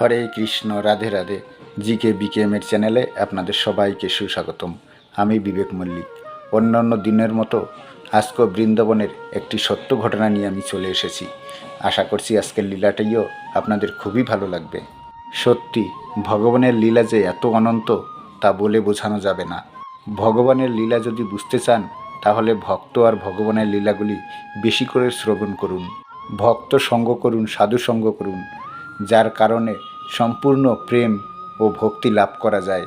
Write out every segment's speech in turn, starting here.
হরে কৃষ্ণ, রাধে রাধে। জি কে বিকেএমের চ্যানেলে আপনাদের সবাইকে সুস্বাগতম। আমি বিবেক মল্লিক। অন্যান্য দিনের মতো আজকেও বৃন্দাবনের একটি সত্য ঘটনা নিয়ে আমি চলে এসেছি। আশা করছি আজকের লীলাটাইও আপনাদের খুবই ভালো লাগবে। সত্যি, ভগবানের লীলা যে এত অনন্ত তা বলে বোঝানো যাবে না। ভগবানের লীলা যদি বুঝতে চান, তাহলে ভক্ত আর ভগবানের লীলাগুলি বেশি করে শ্রবণ করুন। ভক্ত সঙ্গ করুন, সাধু সঙ্গ করুন। যার কারণে সম্পূর্ণ প্রেম ও ভক্তি লাভ করা যায়।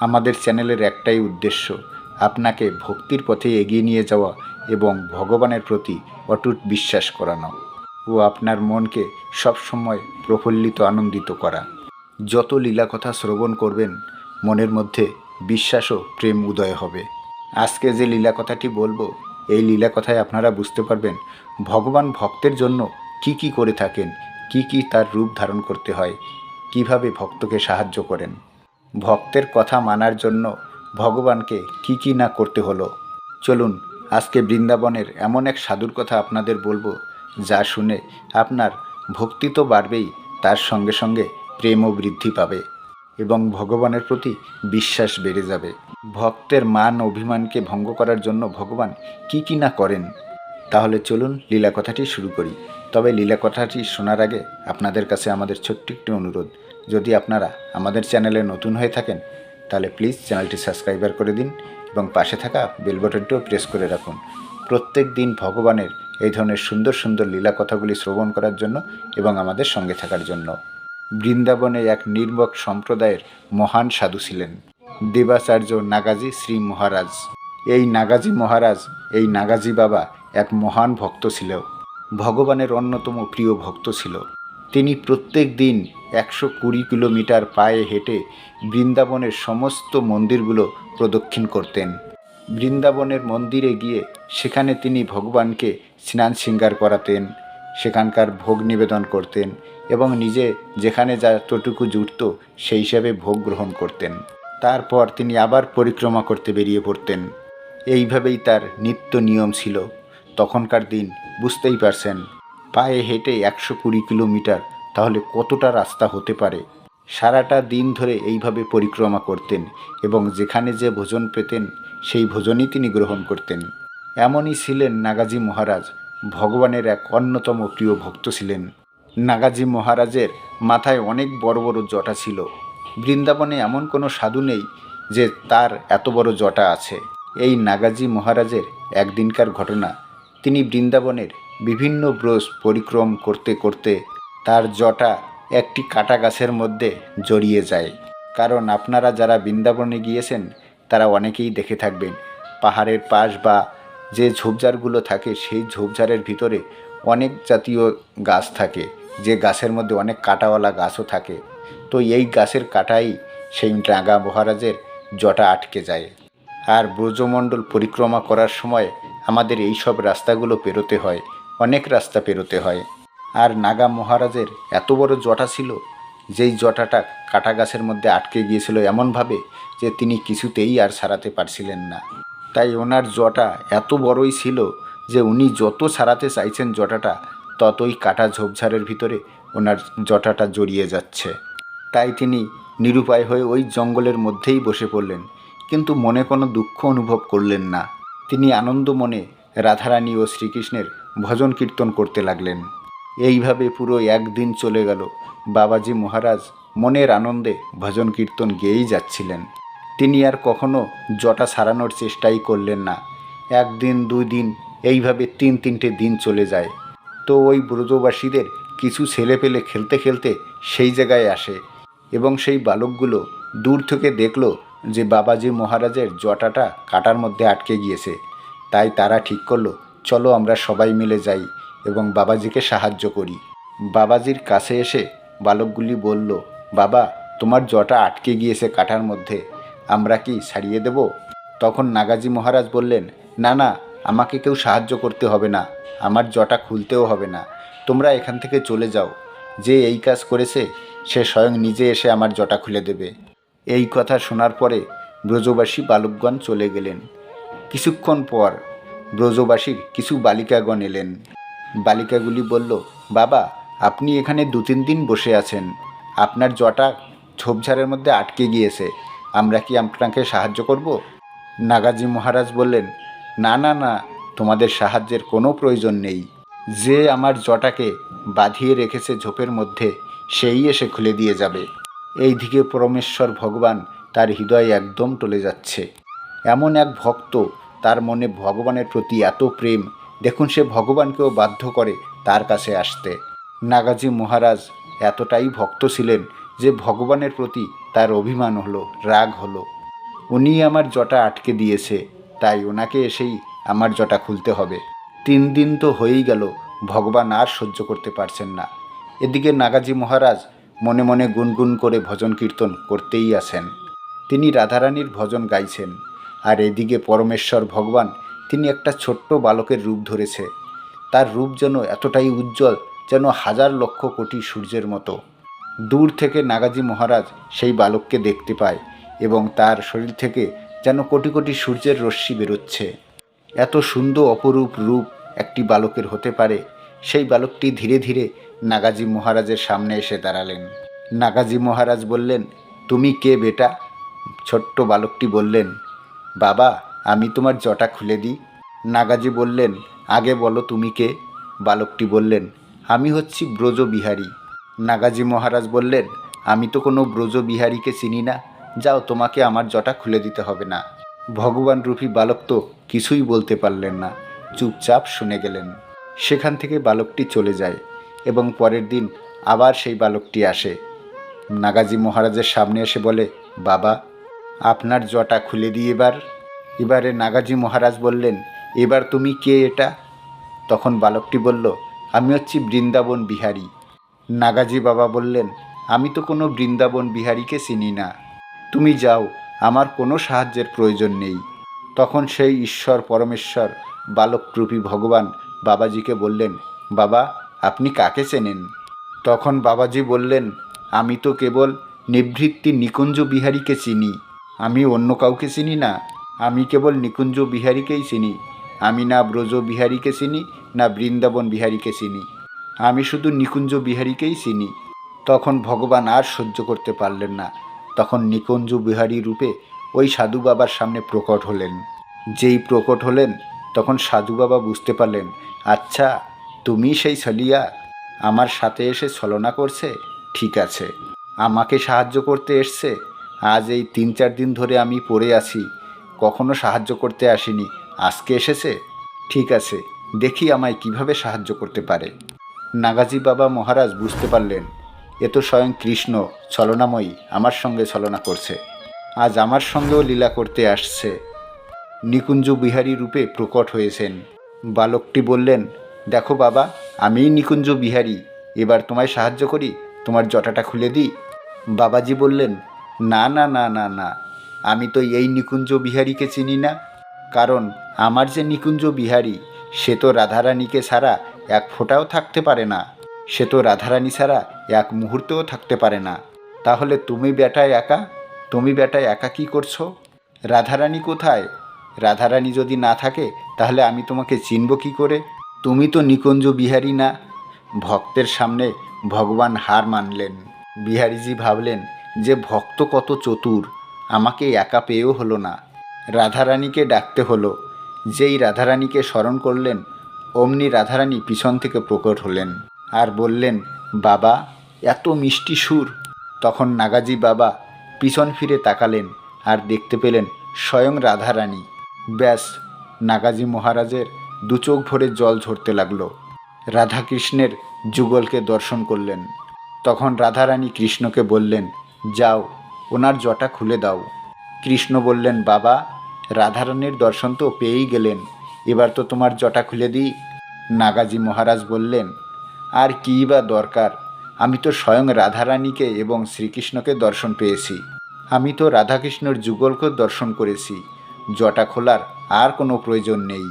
আমাদের চ্যানেলের একটাই উদ্দেশ্য, আপনাকে ভক্তির পথে এগিয়ে নিয়ে যাওয়া এবং ভগবানের প্রতি অটুট বিশ্বাস করানো ও আপনার মনকে সবসময় প্রফুল্লিত আনন্দিত করা। যত লীলা কথা শ্রবণ করবেন, মনের মধ্যে বিশ্বাস ও প্রেম উদয় হবে। আজকে যে লীলা কথাটি বলব, এই লীলা কথায় আপনারা বুঝতে পারবেন, ভগবান ভক্তের জন্য কি কি করে থাকেন কি কি তার রূপ ধারণ করতে হয়, কীভাবে ভক্তকে সাহায্য করেন? ভক্তের কথা মানার জন্য ভগবানকে কি কি না করতে হলো? চলুন, আজকে বৃন্দাবনের এমন এক সাধুর কথা আপনাদের বলব, যা শুনে আপনার ভক্তি তো বাড়বেই, তার সঙ্গে সঙ্গে প্রেমও বৃদ্ধি পাবে এবং ভগবানের প্রতি বিশ্বাস বেড়ে যাবে। ভক্তের মান অভিমানকে ভঙ্গ করার জন্য ভগবান কি কি না করেন? তাহলে চলুন লীলা কথাটি শুরু করি। তবে লীলা কথাটি শোনার আগে আপনাদের কাছে আমাদের ছোট্ট একটি অনুরোধ। যদি আপনারা আমাদের চ্যানেলে নতুন হয়ে থাকেন, তাহলে প্লিজ চ্যানেলটি সাবস্ক্রাইবার করে দিন এবং পাশে থাকা বেল বাটনটিও প্রেস করে রাখুন। প্রত্যেক দিন ভগবানের এই ধরনের সুন্দর সুন্দর লীলা কথাগুলি শ্রবণ করার জন্য এবং আমাদের সঙ্গে থাকার জন্য। বৃন্দাবনে এক নির্মক সম্প্রদায়ের মহান সাধু ছিলেন, দেবাচার্য নাগাজি শ্রী মহারাজ। এই নাগাজি মহারাজ, এই নাগাজি বাবা এক মহান ভক্ত ছিল, ভগবানের অন্যতম প্রিয় ভক্ত ছিল। তিনি প্রত্যেক দিন একশো কুড়ি কিলোমিটার পায়ে হেঁটে বৃন্দাবনের সমস্ত মন্দিরগুলো প্রদক্ষিণ করতেন। বৃন্দাবনের মন্দিরে গিয়ে সেখানে তিনি ভগবানকে স্নান শৃঙ্গার করাতেন, সেখানকার ভোগ নিবেদন করতেন এবং নিজে যেখানে যতটুকু জুটত সেই হিসাবে ভোগ গ্রহণ করতেন। তারপর তিনি আবার পরিক্রমা করতে বেরিয়ে পড়তেন। এইভাবেই তার নিত্য নিয়ম ছিল। তখনকার দিন, বুঝতেই পারছেন। পায়ে হেঁটে একশো কুড়ি কিলোমিটার, তাহলে কতটা রাস্তা হতে পারে? সারাটা দিন ধরে এইভাবে পরিক্রমা করতেন এবং যেখানে যে ভোজন পেতেন, সেই ভোজনই তিনি গ্রহণ করতেন। এমনই ছিলেন নাগাজি মহারাজ, ভগবানের এক অন্যতম প্রিয় ভক্ত ছিলেন। নাগাজি মহারাজের মাথায় অনেক বড় বড় জটা ছিল। বৃন্দাবনে এমন কোনো সাধু নেই যে তার এত বড় জটা আছে। এই নাগাজি মহারাজের একদিনকার ঘটনা তিনি বৃন্দাবনের বিভিন্ন ব্রজ পরিক্রম করতে করতে তার জটা একটি কাটা গাছের মধ্যে জড়িয়ে যায়। কারণ আপনারা যারা বৃন্দাবনে গিয়েছেন, তারা অনেকেই দেখে থাকবেন, পাহাড়ের পাশ বা যে ঝোপঝাড়গুলো থাকে, সেই ঝোপঝাড়ের ভিতরে অনেক জাতীয় গাছ থাকে, যে গাছের মধ্যে অনেক কাটাওয়ালা গাছও থাকে। তো এই গাছের কাটাই সেই নাগা মহারাজের জটা আটকে যায়। আর ব্রজমণ্ডল পরিক্রমা করার সময় আমাদের এই সব রাস্তাগুলো পেরোতে হয়, অনেক রাস্তা পেরোতে হয়। আর নাগা মহারাজের এত বড় জটা ছিল যেই জটাটা কাটা গাছের মধ্যে আটকে গিয়েছিল এমনভাবে যে তিনি কিছুতেই আর সারাতে পারছিলেন না। তাই ওনার জটা এত বড়ই ছিল যে উনি যত সারাতে চাইছেন জটাটা, ততই কাটা ঝোপঝাড়ের ভিতরে ওনার জটাটা জড়িয়ে যাচ্ছে। তাই তিনি নিরুপায় হয়ে ওই জঙ্গলের মধ্যেই বসে পড়লেন, কিন্তু মনে কোনো দুঃখ অনুভব করলেন না। তিনি আনন্দ মনে রাধারানী ও শ্রীকৃষ্ণের ভজন কীর্তন করতে লাগলেন। এইভাবে পুরো একদিন চলে গেল। বাবাজি মহারাজ মনের আনন্দে ভজন কীর্তন গেয়েই যাচ্ছিলেন। তিনি আর কখনো জটা সারানোর চেষ্টাই করলেন না। একদিন দুই দিন এইভাবে তিন, তিনটে দিন চলে যায়। তো ওই ব্রজবাসীদের কিছু ছেলে পেলে খেলতে খেলতে সেই জায়গায় আসে এবং সেই বালকগুলো দূর থেকে দেখল যে বাবাজি মহারাজের জটাটা কাটার মধ্যে আটকে গিয়েছে। তাই তারা ঠিক করল, চলো আমরা সবাই মিলে যাই এবং বাবাজিকে সাহায্য করি। বাবাজির কাছে এসে বালকগুলি বলল, বাবা, তোমার জটা আটকে গিয়েছে কাটার মধ্যে, আমরা কি সারিয়ে দেব? তখন নাগাজি মহারাজ বললেন, না না, আমাকে কেউ সাহায্য করতে হবে না, আমার জটা খুলতেও হবে না, তোমরা এখান থেকে চলে যাও, যে এই কাজ করেছে সে স্বয়ং নিজে এসে আমার জটা খুলে দেবে। এই কথা শোনার পরে ব্রজবাসী বালকগণ চলে গেলেন। কিছুক্ষণ পর ব্রজবাসীর কিছু বালিকাগণ এলেন। বালিকাগুলি বলল, বাবা, আপনি এখানে দু তিন দিন বসে আছেন। আপনার জটা ঝোপঝাড়ের মধ্যে আটকে গিয়েছে। আমরা কি আপনাকে সাহায্য করব? নাগাজি মহারাজ বললেন, না না না, তোমাদের সাহায্যের কোনো প্রয়োজন নেই। যে আমার জটাকে বাঁধিয়ে রেখেছে ঝোপের মধ্যে, সেই এসে খুলে দিয়ে যাবে। এই দিকে পরমেশ্বর ভগবান তার হৃদয়ে একদম টলে যাচ্ছে। এমন এক ভক্ত তার মনে ভগবানের প্রতি এত প্রেম। দেখুন সে ভগবানকেও বাধ্য করে তার কাছে আসতে। নাগাজি মহারাজ এতটাই ভক্ত ছিলেন যে ভগবানের প্রতি তার অভিমান হলো, রাগ হলো। উনি আমার জটা আটকে দিয়েছে, তাই ওনাকে এসেই আমার জটা খুলতে হবে। তিন দিন তো হয়েই গেল, ভগবান আর সহ্য করতে পারছেন না। এদিকে নাগাজি মহারাজ মনে মনে গুনগুন করে ভজন কীর্তন করতেই আছেন তিনি রাধারানীর ভজন গাইছেন। আর এদিকে পরমেশ্বর ভগবান তিনি একটা ছোট্ট বালকের রূপ ধরেছে। তার রূপ যেন এতটাই উজ্জ্বল যেন হাজার লক্ষ কোটি সূর্যের মতো। দূর থেকে নাগাজি মহারাজ সেই বালককে দেখতে পায় এবং তার শরীর থেকে যেন কোটি কোটি সূর্যের রশ্মি বেরোচ্ছে। এত সুন্দর অপরূপ রূপ একটি বালকের হতে পারে। সেই বালকটি ধীরে ধীরে নাগাজি মহারাজের সামনে এসে দাঁড়ালেন। নাগাজি মহারাজ বললেন, তুমি কে বেটা? ছোট্ট বালকটি বললেন, বাবা, আমি তোমার জটা খুলে দিই। নাগাজি বললেন, আগে বলো তুমি কে? বালকটি বললেন, আমি হচ্ছি ব্রজবিহারী। নাগাজি মহারাজ বললেন, আমি তো কোনো ব্রজ ব্রজবিহারীকে চিনি না। যাও, তোমাকে আমার জটা খুলে দিতে হবে না। ভগবান রূপী বালক তো কিছুই বলতে পারলেন না। চুপচাপ শুনে গেলেন। সেখান থেকে বালকটি চলে যায়। এবং পরের দিন আবার সেই বালকটি আসে। নাগাজি মহারাজের সামনে এসে বলে, বাবা, আপনার জটা খুলে দিই এবার। এবারে নাগাজি মহারাজ বললেন, এবার তুমি কে এটা? তখন বালকটি বলল, আমি হচ্ছি বৃন্দাবন বিহারী। নাগাজি বাবা বললেন, আমি তো কোনো বৃন্দাবন বিহারীকে চিনি না। তুমি যাও, আমার কোনো সাহায্যের প্রয়োজন নেই। তখন সেই ঈশ্বর পরমেশ্বর, বালকরূপী ভগবান বাবাজিকে বললেন, বাবা আপনি কাকে চেনেন? তখন বাবাজি বললেন, আমি তো কেবল নিভৃত্তি নিকুঞ্জ বিহারীকে চিনি। আমি অন্য কাউকে চিনি না। আমি কেবল নিকুঞ্জ বিহারীকেই চিনি। আমি না ব্রজ বিহারীকে চিনি, না বৃন্দাবন বিহারীকে চিনি। আমি শুধু নিকুঞ্জ বিহারীকেই চিনি। তখন ভগবান আর সহ্য করতে পারলেন না। তখন নিকুঞ্জ বিহারী রূপে ওই সাধু বাবার সামনে প্রকট হলেন। যেই প্রকট হলেন, তখন সাধু বাবা বুঝতে পারলেন আচ্ছা তুমি সেই ছলিয়া আমার সাথে এসে ছলনা করছে? ঠিক আছে। আমাকে সাহায্য করতে এসছে। আজ এই তিন চার দিন ধরে আমি পড়ে আছি। কখনো সাহায্য করতে আসিনি। আজকে এসেছে? ঠিক আছে। দেখি আমায় কীভাবে সাহায্য করতে পারে। নাগাজি বাবা মহারাজ বুঝতে পারলেন। এ তো স্বয়ং কৃষ্ণ, ছলনাময়ী, আমার সঙ্গে ছলনা করছে। আজ আমার সঙ্গেও লীলা করতে আসছে। নিকুঞ্জ বিহারী রূপে প্রকট হয়েছেন। বালকটি বললেন দেখো বাবা, আমিই নিকুঞ্জ বিহারী। এবার তোমায় সাহায্য করি, তোমার জটাটা খুলে দিই। বাবাজি বললেন, না না না না না, আমি তো এই নিকুঞ্জ বিহারীকে চিনি না। কারণ আমার যে নিকুঞ্জ বিহারী, সে তো রাধারানীকে ছাড়া এক ফোঁটাও থাকতে পারে না। সে তো রাধারানী ছাড়া এক মুহূর্তেও থাকতে পারে না। তাহলে তুমি বেটায় একা? তুমি বেটায় একা কি করছ? রাধারানী কোথায়? রাধারানী যদি না থাকে, তাহলে আমি তোমাকে চিনব কি করে? তুমি তো নিকুঞ্জ বিহারী না। ভক্তের সামনে ভগবান হার মানলেন। বিহারীজি ভাবলেন যে ভক্ত কত চতুর, আমাকে একা পেয়েও হলো না। রাধারানীকে ডাকতে হলো। যেই রাধারানীকে স্মরণ করলেন, অমনি রাধারানী পিছন থেকে প্রকট হলেন আর বললেন, বাবা, এত মিষ্টি সুর। তখন নাগাজি বাবা পিছন ফিরে তাকালেন আর দেখতে পেলেন স্বয়ং রাধারানী। ব্যাস, নাগাজি মহারাজের দু চোখ ভরে জল ঝরতে লাগল। রাধাকৃষ্ণের যুগলকে দর্শন করলেন। তখন রাধারানী কৃষ্ণকে বললেন, যাও, ওনার জটা খুলে দাও। কৃষ্ণ বললেন, বাবা, রাধারানীর দর্শন তো পেয়েই গেলেন, এবার তো তোমার জটা খুলে দিই। নাগাজি মহারাজ বললেন, আর কী বা দরকার, আমি তো স্বয়ং রাধারানীকে এবং শ্রীকৃষ্ণকে দর্শন পেয়েছি। আমি তো রাধাকৃষ্ণের যুগলকে দর্শন করেছি, জটা খোলার আর কোনো প্রয়োজন নেই।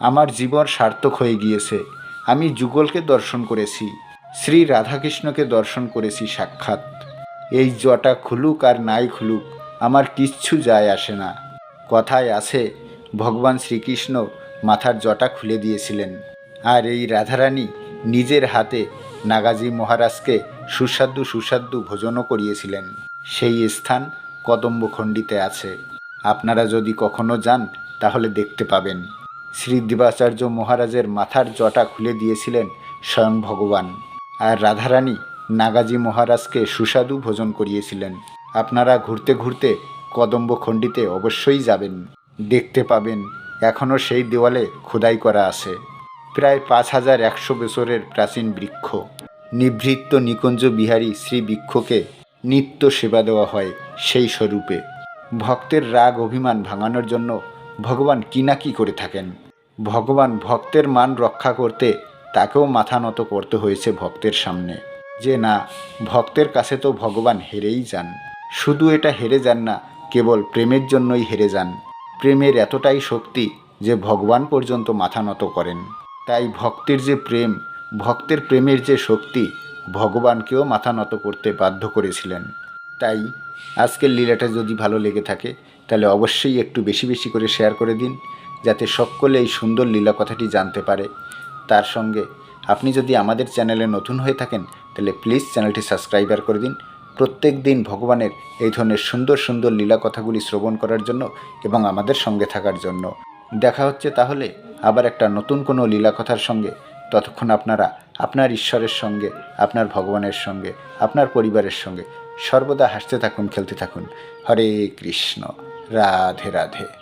আমার জীবন সার্থক হয়ে গিয়েছে। আমি যুগলকে দর্শন করেছি, শ্রী রাধাকৃষ্ণকে দর্শন করেছি সাক্ষাৎ। এই জটা খুলুক আর নাই খুলুক, আমার কিচ্ছু যায় আসে না। কথায় আছে, ভগবান শ্রীকৃষ্ণ মাথার জটা খুলে দিয়েছিলেন। আর এই রাধারানী নিজের হাতে নাগাজি মহারাজকে সুস্বাদু সুস্বাদু ভোজনও করিয়েছিলেন। সেই স্থান কদম্বখণ্ডিতে আছে। আপনারা যদি কখনো যান, তাহলে দেখতে পাবেন। শ্রী দেবাচার্য মহারাজের মাথার জটা খুলে দিয়েছিলেন স্বয়ং ভগবান। আর রাধারানী নাগাজি মহারাজকে সুস্বাদু ভোজন করিয়েছিলেন। আপনারা ঘুরতে ঘুরতে কদম্বখণ্ডিতে অবশ্যই যাবেন। দেখতে পাবেন এখনও সেই দেওয়ালে খোদাই করা আছে। প্রায় পাঁচ হাজার একশো বছরের প্রাচীন বৃক্ষ। নিভৃত্ত নিকুঞ্জ বিহারী শ্রী বৃক্ষকে নিত্য সেবা দেওয়া হয় সেই স্বরূপে। ভক্তের রাগ অভিমান ভাঙানোর জন্য ভগবান কি না কি করে থাকেন? ভগবান ভক্তের মান রক্ষা করতে তাকেও মাথা নত করতে হয়েছে ভক্তের সামনে। যে না, ভক্তের কাছে তো ভগবান হেরেই যান। শুধু এটা হেরে যান না, কেবল প্রেমের জন্যই হেরে যান। প্রেমের এতটাই শক্তি যে ভগবান পর্যন্ত মাথা নত করেন। তাই ভক্তের যে প্রেম, ভক্তের প্রেমের যে শক্তি, ভগবানকেও মাথা নত করতে বাধ্য করেছিলেন। তাই আজকের লীলাটা যদি ভালো লেগে থাকে তাহলে অবশ্যই একটু বেশি বেশি করে শেয়ার করে দিন, যাতে সকলে এই সুন্দর লীলা কথাটি জানতে পারে। তার সঙ্গে আপনি যদি আমাদের চ্যানেলে নতুন হয়ে থাকেন, তাহলে প্লিজ চ্যানেলটি সাবস্ক্রাইবার করে দিন। প্রত্যেক দিন ভগবানের এই ধরনের সুন্দর সুন্দর লীলা কথাগুলি শ্রবণ করার জন্য এবং আমাদের সঙ্গে থাকার জন্য। দেখা হচ্ছে তাহলে আবার একটা নতুন কোনো লীলা কথার সঙ্গে। ততক্ষণ আপনারা আপনার ঈশ্বরের সঙ্গে, আপনার ভগবানের সঙ্গে, আপনার পরিবারের সঙ্গে সর্বদা হাসতে থাকুন, খেলতে থাকুন। হরে কৃষ্ণ। রাধে রাধে।